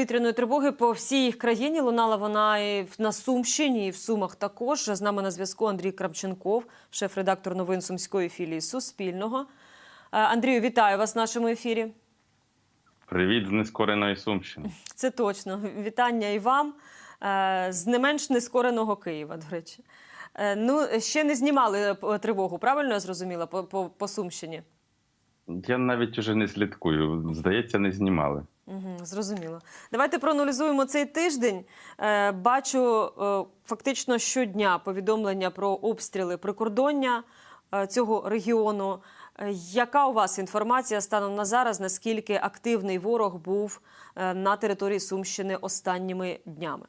Повітряної тривоги по всій країні лунала вона і на Сумщині, і в Сумах також. З нами на зв'язку Андрій Кравченков, шеф-редактор новин Сумської філії Суспільного. Е, Андрію, вітаю вас в нашому ефірі. Привіт з нескореної Сумщини. Це точно. Вітання і вам е, з не менш нескореного Києва, до речі. Е, Ну, ще не знімали тривогу, правильно я зрозуміла, по, по, по Сумщині? Я навіть уже не слідкую. Здається, не знімали. Угу, зрозуміло. Давайте проаналізуємо цей тиждень. Е, бачу е, фактично щодня повідомлення про обстріли прикордоння е, цього регіону. Е, яка у вас інформація станом на зараз? Наскільки активний ворог був е, на території Сумщини останніми днями?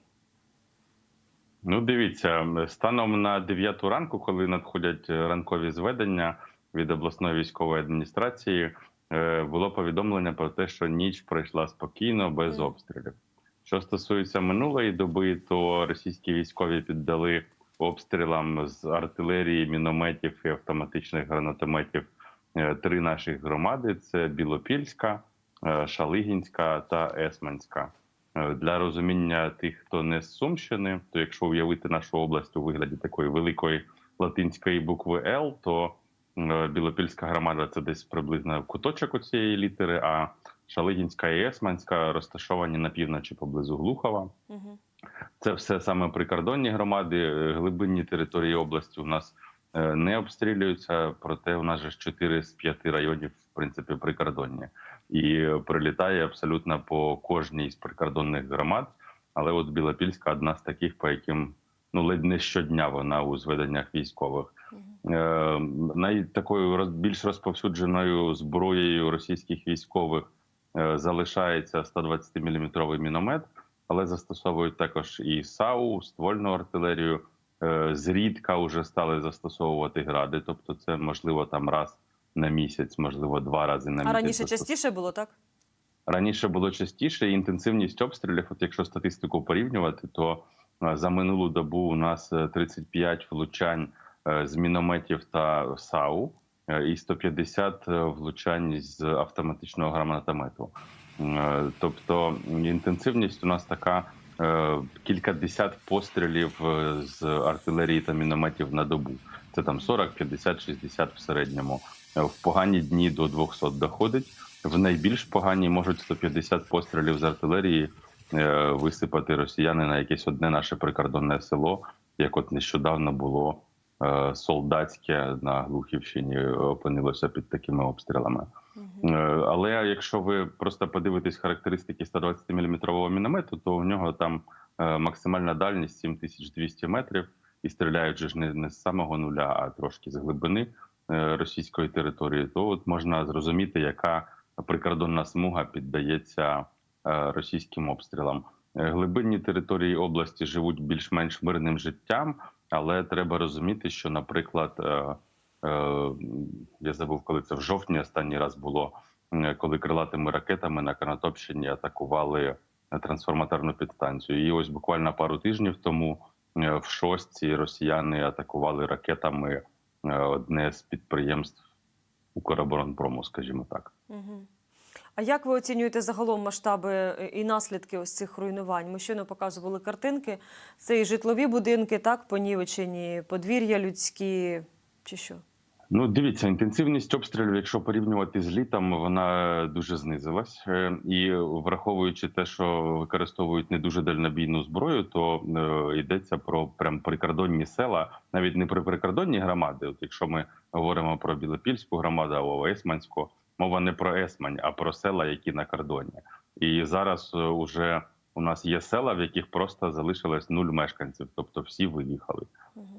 Ну, дивіться, станом на 9 ранку, коли надходять ранкові зведення від обласної військової адміністрації, е, було повідомлення про те, що ніч пройшла спокійно без обстрілів. Що стосується минулої доби, то російські військові піддали обстрілам з артилерії, мінометів і автоматичних гранатометів е, три наших громади: це Білопільська, е, Шалигінська та Есманська. Для розуміння тих, хто не з Сумщини, то якщо уявити нашу область у вигляді такої великої латинської букви Л, то Білопільська громада це десь приблизно куточок у цієї літери, а Шалигінська і Есманська розташовані на півночі поблизу Глухова. Угу. Це все саме прикордонні громади, е, глибинні території області у нас е, не обстрілюються, проте у нас же ж 4 з 5 районів, в принципі, прикордонні. І е, прилітає абсолютно по кожній з прикордонних громад. Але от Білопільська одна з таких, по яким ну ледь не щодня вона у зведеннях військових. Е, най такою більш розповсюдженою зброєю російських військових е, залишається 120-мм міномет, але застосовують також і САУ, ствольну артилерію. Е, Зрідка вже стали застосовувати гради, тобто це можливо там раз на місяць, можливо, два рази на А раніше частіше було так? Раніше було частіше, і інтенсивність обстрілів. От якщо статистику порівнювати, то за минулу добу у нас е, 35 влучань з мінометів та САУ е, і 150 влучань з автоматичного гранатомету. Е, Тобто інтенсивність у нас така е, кілька десят пострілів е, з артилерії та мінометів на добу. Це там 40, 50, 60 в середньому. Е, В погані дні до 200 доходить. В найбільш погані можуть 150 пострілів з артилерії е, висипати росіяни на якесь одне наше прикордонне село, як от нещодавно було е, солдатське на Глухівщині, е, опинилося під такими обстрілами. Е, Але якщо ви просто подивитесь характеристики 120-мм міномету, то у нього там е, максимальна дальність 7200 метрів, і стріляють же ж не, не з самого нуля, а трошки з глибини е, російської території, то от можна зрозуміти, яка прикордонна смуга піддається е, російським обстрілам. Е, Глибинні території області живуть більш-менш мирним життям, але треба розуміти, що, наприклад, е, е, я забув, коли це в жовтні останній раз було, коли крилатими ракетами на Конотопщині атакували е, трансформаторну підстанцію. І ось буквально пару тижнів тому в шостці росіяни атакували ракетами одне з підприємств Укроборонпрому, скажімо так. Угу. А як ви оцінюєте загалом масштаби е, і наслідки ось цих руйнувань? Ми щойно показували картинки. Це і житлові будинки, так, понівечені, подвір'я людські чи що? Ну, дивіться, інтенсивність обстрілів, якщо порівнювати з літом, вона дуже знизилась. Е, І враховуючи те, що використовують не дуже дальнобійну зброю, то е, йдеться про прям прикордонні села, навіть не про прикордонні громади. От якщо ми говоримо про Білопільську громаду або Есманську, мова не про Есмань, а про села, які на кордоні. І зараз е, уже у нас є села, в яких просто залишилось нуль мешканців, тобто всі виїхали.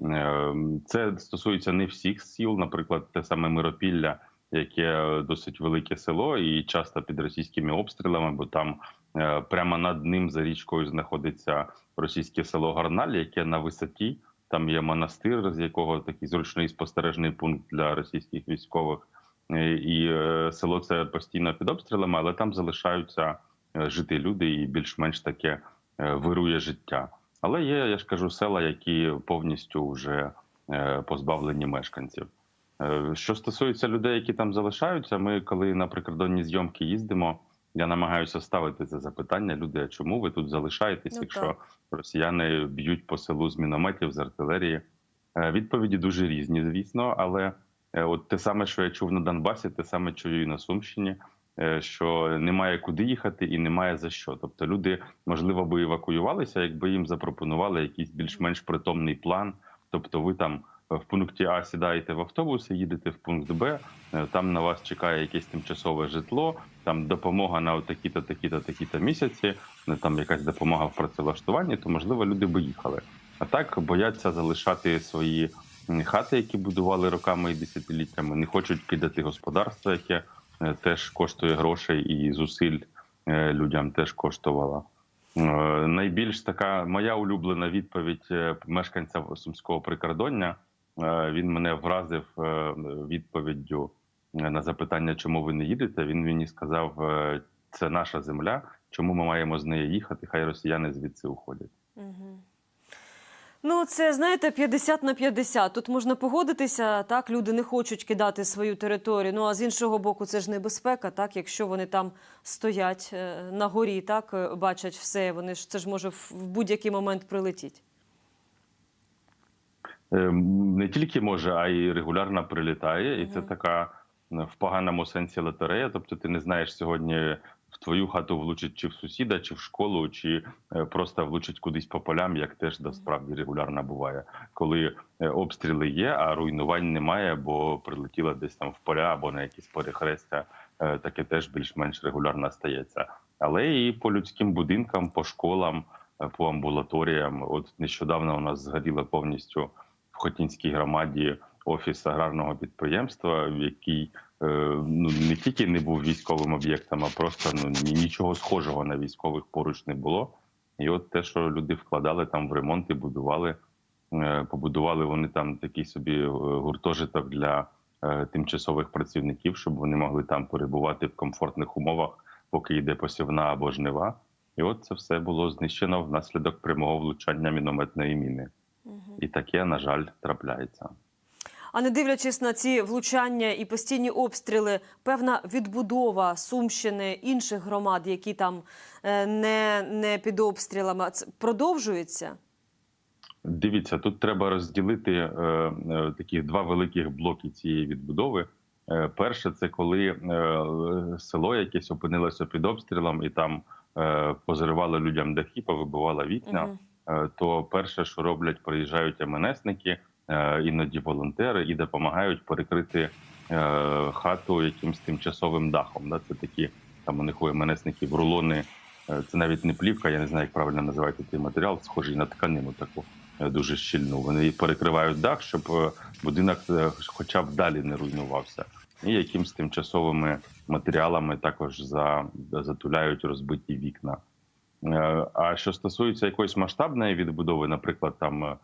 Е, Це стосується не всіх сіл, наприклад, те саме Миропілля, яке досить велике село, і часто під російськими обстрілами, бо там е, прямо над ним за річкою знаходиться російське село Гарналь, яке на висоті. Там є монастир, з якого такий зручний спостережний пункт для російських військових. Е, І е, село це постійно під обстрілами, але там залишаються е, жити люди, і більш-менш таке вирує життя. Але є, я ж кажу, села, які повністю вже позбавлені мешканців. Що стосується людей, які там залишаються, ми коли на прикордонні зйомки їздимо, Я намагаюся ставити це запитання. Люди, а чому ви тут залишаєтесь, Ну, якщо так. росіяни б'ють по селу з мінометів, з артилерії? Відповіді дуже різні, звісно, але от те саме, що я чув на Донбасі, те саме чую і на Сумщині. е, Що немає куди їхати і немає за що. Тобто люди можливо би евакуювалися, якби їм запропонували якийсь більш-менш притомний план. Тобто, ви там е, в пункті А сідаєте в автобус, їдете в пункт Б. е, Там на вас чекає якесь тимчасове житло, там допомога на такі-то, такі-то, такі-то місяці, е, там якась допомога в працевлаштуванні, то можливо люди би їхали. А так бояться залишати свої хати, які будували роками і десятиліттями, не хочуть кидати господарство, яке е, теж коштує грошей і зусиль е, людям теж коштувало. Е, Найбільш така моя улюблена відповідь е, мешканця сумського прикордоння. Е, Він мене вразив е, відповіддю е, на запитання, чому ви не їдете. Він мені сказав: е, це наша земля. Чому ми маємо з неї їхати? Хай росіяни звідси уходять. Угу. Ну, це знаєте, 50 на 50. Тут можна погодитися, так люди не хочуть кидати свою територію. Ну а з іншого боку, це ж небезпека, так якщо вони там стоять е, на горі, так е, бачать все. Вони ж це ж може в будь-який момент прилетіти. Е, не тільки може, а й регулярно прилітає, і це така в поганому сенсі лотерея. Тобто, ти не знаєш сьогодні в твою хату влучить чи в сусіда, чи в школу, чи е, просто влучить кудись по полям, як теж насправді регулярно буває, коли е, обстріли є, а руйнувань немає, бо прилетіло десь там в поля або на якісь перехрестя. е, Таке теж більш-менш регулярно стається. Але і по людським будинкам, по школам, по амбулаторіям. От нещодавно у нас згоріло повністю в Хотінській громаді офіс аграрного підприємства, який е, ну не тільки не був військовим об'єктом, а просто ну нічого схожого на військових поруч не було. І от те, що люди вкладали там в ремонти, будували, е, побудували вони там такий собі е, гуртожиток для е, тимчасових працівників, щоб вони могли там перебувати в комфортних умовах, поки йде посівна або жнива. І от це все було знищено внаслідок прямого влучання мінометної міни. І таке, на жаль, трапляється. А не дивлячись на ці влучання і постійні обстріли, певна відбудова Сумщини інших громад, які там е, не, не під обстрілами, продовжується. Дивіться, тут треба розділити е, е, такі два великих блоки цієї відбудови. Е, перше, це коли е, село якесь опинилося під обстрілом і там е, позривало людям дахи, повибивало вікна. Мгм. Е, то перше, що роблять, приїжджають МНСники, іноді волонтери, і допомагають перекрити е, хату якимсь тимчасовим дахом. Да? Це такі там у них у МНСників рулони. е, Це навіть не плівка, я не знаю, як правильно називати цей матеріал, схожий на тканину таку е, дуже щільну. Вони перекривають дах, щоб е, будинок е, хоча б далі не руйнувався. І якимсь тимчасовими матеріалами також за, затуляють розбиті вікна. Е, А що стосується якоїсь масштабної відбудови, наприклад, там е,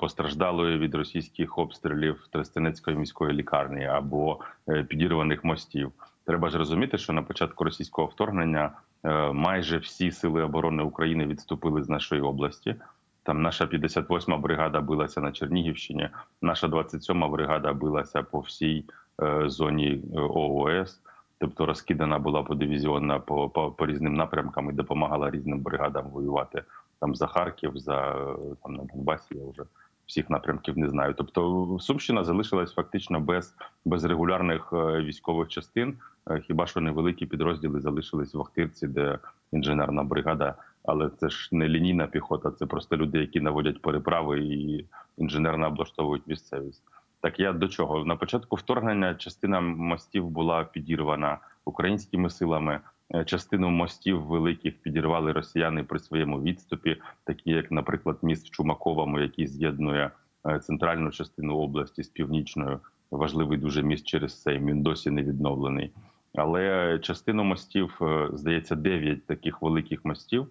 постраждалої від російських обстрілів Тростянецької міської лікарні або е, підірваних мостів, треба ж розуміти, що на початку російського вторгнення е, майже всі сили оборони України відступили з нашої області. Там наша 58-ма бригада билася на Чернігівщині, наша 27-ма бригада билася по всій е, зоні е, ООС. Тобто розкидана була подивізіонна по, по, по різним напрямкам і допомагала різним бригадам воювати там за Харків, за е, там на Донбасі. Я вже всіх напрямків не знаю. Тобто Сумщина залишилась фактично без, без регулярних е, військових частин. Е, Хіба що невеликі підрозділи залишились в Охтирці, де інженерна бригада. Але це ж не лінійна піхота, це просто люди, які наводять переправи і інженерно облаштовують місцевість. Так я до чого на початку вторгнення частина мостів була підірвана українськими силами. Е, Частину мостів великих підірвали росіяни при своєму відступі, такі як, наприклад, міст в Чумаковому, який з'єднує е, центральну частину області з північною. Важливий дуже міст через цей він досі не відновлений. Але частину мостів, е, здається, дев'ять таких великих мостів.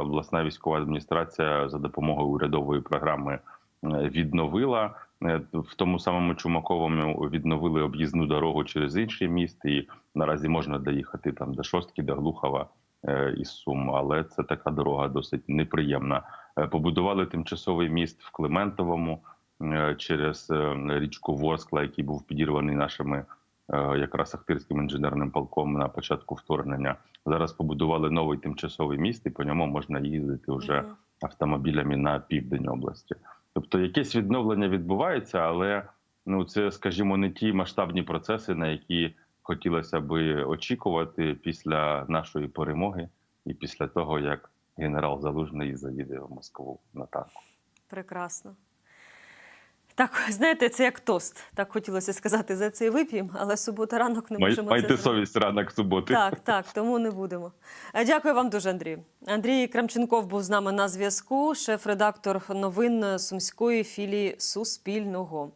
Обласна військова адміністрація за допомогою урядової програми відновила. Е, В тому самому Чумаковому відновили об'їзну дорогу через інший міст, і наразі можна доїхати там до Шостки, до Глухова е, із Сум, але це така дорога досить неприємна. Е, Побудували тимчасовий міст в Климентовому через річку Ворскла, який був підірваний нашими якраз Ахтирським інженерним полком на початку вторгнення. Зараз побудували новий тимчасовий міст, і по ньому можна їздити вже автомобілями на південь області. Тобто якесь відновлення відбувається, але ну це, скажімо, не ті масштабні процеси, на які хотілося би очікувати після нашої перемоги і після того, як генерал Залужний заїде в Москву на танку. Прекрасно. Так, знаєте, це як тост. Так хотілося сказати за цей вип'єм, але субота ранок не Май- можемо Майте це совість ранок суботи. Так, так, тому не будемо. Е, Дякую вам дуже, Андрій. Андрій Крамченков був з нами на зв'язку, шеф-редактор новин Сумської філії Суспільного.